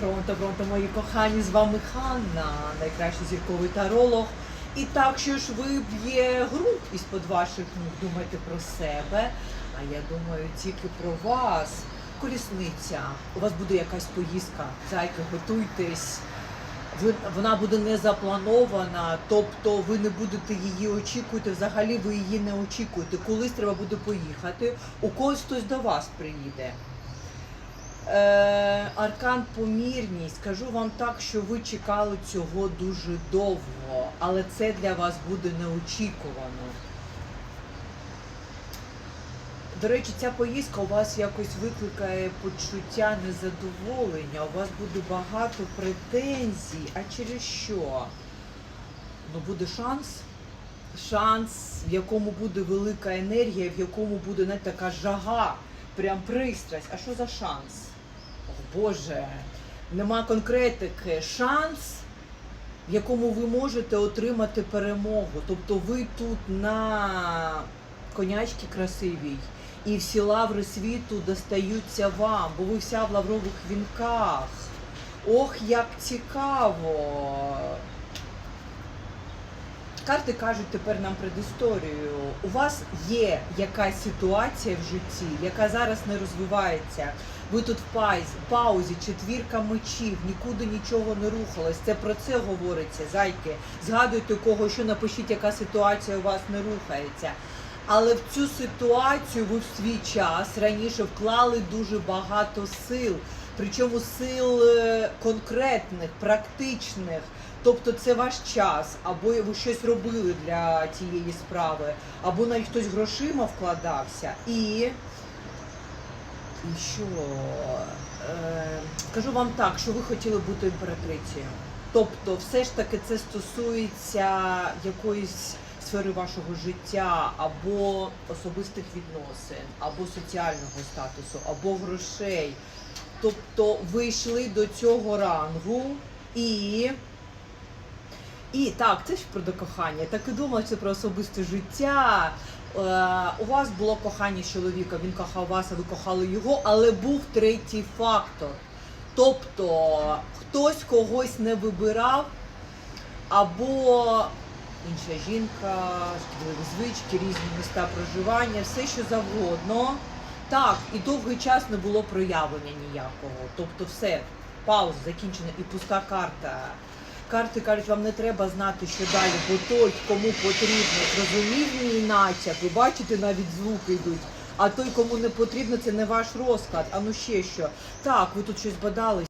Пронто, пронто, мої кохані, з вами Ханна, найкращий зірковий таролог. І так, що ж виб'є ґрунт із-под ваших ніг, думайте про себе, а я думаю тільки про вас. Колісниця, у вас буде якась поїздка, зайки, готуйтесь. Ви, вона буде не запланована, тобто ви не будете її очікувати, взагалі ви її не очікуєте. Колись треба буде поїхати, у когось хтось до вас приїде. Е, аркан помірність. Скажу вам так, що ви чекали цього дуже довго, але це для вас буде неочікувано. До речі, ця поїздка у вас якось викликає почуття незадоволення, у вас буде багато претензій. А через що? Ну, буде шанс. Шанс, в якому буде велика енергія, в якому буде не така жага, прям пристрасть. А що за шанс? Боже, нема конкретики. Шанс, в якому ви можете отримати перемогу. Тобто ви тут на конячці красивій, і всі лаври світу достаються вам, бо ви вся в лаврових вінках. Ох, як цікаво! Карти кажуть тепер нам предісторію. У вас є якась ситуація в житті, яка зараз не розвивається. Ви тут в паузі, четвірка мечів, нікуди нічого не рухалось. Це про це говориться, зайки. Згадуйте у кого, що напишіть, яка ситуація у вас не рухається. Але в цю ситуацію ви в свій час раніше вклали дуже багато сил, причому сил е, конкретних, практичних. Тобто це ваш час, або ви щось робили для тієї справи, або навіть хтось грошима вкладався. І що? Е, скажу вам так, що ви хотіли бути імператрицею. Тобто, все ж таки це стосується якоїсь сфери вашого життя, або особистих відносин, або соціального статусу, або грошей. Тобто ви йшли до цього рангу і. І так, це ж про до кохання. Так і думала, це про особисте життя. Е, у вас було кохання чоловіка, він кохав вас, а ви кохали його, але був третій фактор. Тобто хтось когось не вибирав, або інша жінка, звички, різні міста проживання, все що завгодно. Так, і довгий час не було проявлення ніякого. Тобто все, пауза закінчена і пуста карта. Карти кажуть, вам не треба знати, що далі, бо той, кому потрібно, зрозумів мій натяк, ви бачите, навіть звуки йдуть. А той, кому не потрібно, це не ваш розклад. А ну ще що. Так, ви тут щось бадали.